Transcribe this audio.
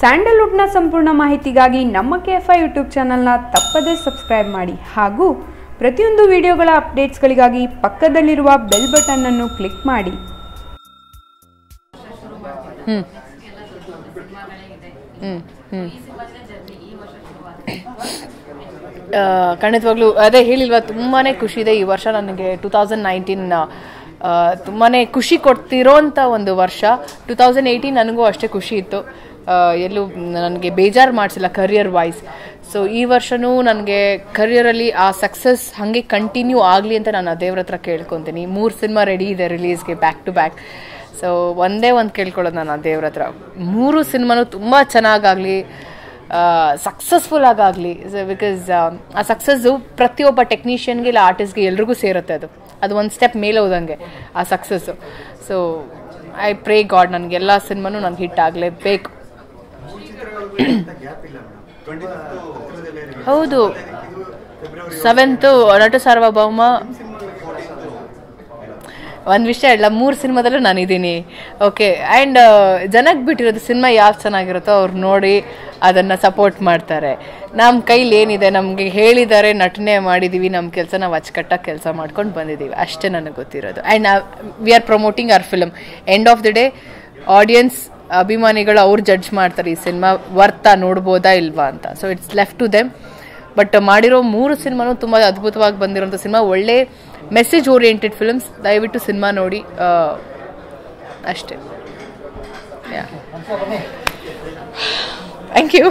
ಸ್ಯಾಂಡಲ್ವುಡ್ನ ಸಂಪೂರ್ಣ ಮಾಹಿತಿಗಾಗಿ ನಮ್ಮ ಕೆ ಎಫ್ ಐ ಯೂಟ್ಯೂಬ್ ಚಾನಲ್ನ ತಪ್ಪದೇ ಸಬ್ಸ್ಕ್ರೈಬ್ ಮಾಡಿ ಹಾಗೂ ಪ್ರತಿಯೊಂದು ವಿಡಿಯೋಗಳ ಅಪ್ಡೇಟ್ಸ್ಗಳಿಗಾಗಿ ಪಕ್ಕದಲ್ಲಿರುವ ಬೆಲ್ ಬಟನ್ ಅನ್ನು ಕ್ಲಿಕ್ ಮಾಡಿ. ಖಂಡಿತವಾಗ್ಲೂ ಅದೇ ಹೇಳಿಲ್ವ ತುಂಬಾ ಖುಷಿ ಇದೆ ಈ ವರ್ಷ ನನಗೆ ಟೂ ತೌಸಂಡ್ ನೈನ್ಟೀನ್ ತುಂಬಾ ಖುಷಿ ಕೊಡ್ತಿರೋಂಥ ಒಂದು ವರ್ಷ. ಟೂ ತೌಸಂಡ್ ಏಯ್ಟೀನ್ ನನಗೂ ಅಷ್ಟೇ ಖುಷಿ ಇತ್ತು. ಎಲ್ಲೂ ನನಗೆ ಬೇಜಾರು ಮಾಡಿಸಿಲ್ಲ ಕರಿಯರ್ ವೈಸ್ ಸೊ ಈ ವರ್ಷನೂ ನನಗೆ ಕರಿಯರಲ್ಲಿ ಆ ಸಕ್ಸಸ್ ಹಾಗೆ ಕಂಟಿನ್ಯೂ ಆಗಲಿ ಅಂತ ನಾನು ದೇವ್ರ ಹತ್ರ ಕೇಳ್ಕೊತೀನಿ. ಮೂರು ಸಿನಿಮಾ ರೆಡಿ ಇದೆ ರಿಲೀಸ್ಗೆ ಬ್ಯಾಕ್ ಟು ಬ್ಯಾಕ್ ಸೊ ಒಂದೇ ಒಂದು ಕೇಳ್ಕೊಳ್ಳೋದು ನಾನು ಆ ದೇವ್ರ ಹತ್ರ. ಮೂರು ಸಿನಿಮಾನು ತುಂಬ ಚೆನ್ನಾಗಾಗಲಿ ಸಕ್ಸಸ್ಫುಲ್ ಆಗಾಗಲಿ. ಬಿಕಾಸ್ ಆ ಸಕ್ಸಸ್ಸು ಪ್ರತಿಯೊಬ್ಬ ಟೆಕ್ನಿಷಿಯನ್ಗೆ ಇಲ್ಲ ಆರ್ಟಿಸ್ಟ್ಗೆ ಎಲ್ರಿಗೂ ಸೇರುತ್ತೆ ಅದು. ಅದು ಒಂದು ಸ್ಟೆಪ್ ಮೇಲೆ ಹೋದಂಗೆ ಆ success so I pray God ನನಗೆ ಎಲ್ಲ ಸಿನಿಮಾನು ನನಗೆ ಹಿಟ್ ಆಗಲೇಬೇಕು. ಹೌದು. ಸೆವೆಂತು ನಟ ಸಾರ್ವಭೌಮ. ಒಂದು ವಿಷಯ ಇಲ್ಲ ಮೂರು ಸಿನಿಮಾದಲ್ಲೂ ನಾನು ಇದ್ದೀನಿ ಓಕೆ ಆ್ಯಂಡ್ ಜನಕ್ಕೆ ಬಿಟ್ಟಿರೋದು ಸಿನಿಮಾ ಯಾವ್ದು ಚೆನ್ನಾಗಿರುತ್ತೋ ಅವ್ರು ನೋಡಿ ಅದನ್ನು ಸಪೋರ್ಟ್ ಮಾಡ್ತಾರೆ. ನಮ್ಮ ಕೈಲಿ ಏನಿದೆ, ನಮಗೆ ಹೇಳಿದ್ದಾರೆ ನಟನೆ ಮಾಡಿದ್ದೀವಿ ನಮ್ಮ ಕೆಲಸ ನಾವು ಅಚ್ಚುಕಟ್ಟಾಗಿ ಕೆಲಸ ಮಾಡ್ಕೊಂಡು ಬಂದಿದ್ದೀವಿ ಅಷ್ಟೇ ನನಗೆ ಗೊತ್ತಿರೋದು. And we are promoting our film end of the day audience ಅಭಿಮಾನಿಗಳು ಅವ್ರು ಜಡ್ಜ್ ಮಾಡ್ತಾರೆ, ಈ ಸಿನಿಮಾ ವರ್ತಾ ನೋಡ್ಬೋದಾ ಇಲ್ವಾ ಅಂತ. So it's left to them but ಮಾಡಿರೋ ಮೂರು ಸಿನಿಮಾನು ತುಂಬ ಅದ್ಭುತವಾಗಿ ಬಂದಿರೋಂಥ ಸಿನಿಮಾ ಒಳ್ಳೆ ಮೆಸೇಜ್ ಓರಿಯೆಂಟೆಡ್ ಫಿಲ್ಮ್ಸ್ ದಯವಿಟ್ಟು ಸಿನಿಮಾ ನೋಡಿ. ಅಷ್ಟೇ. Thank you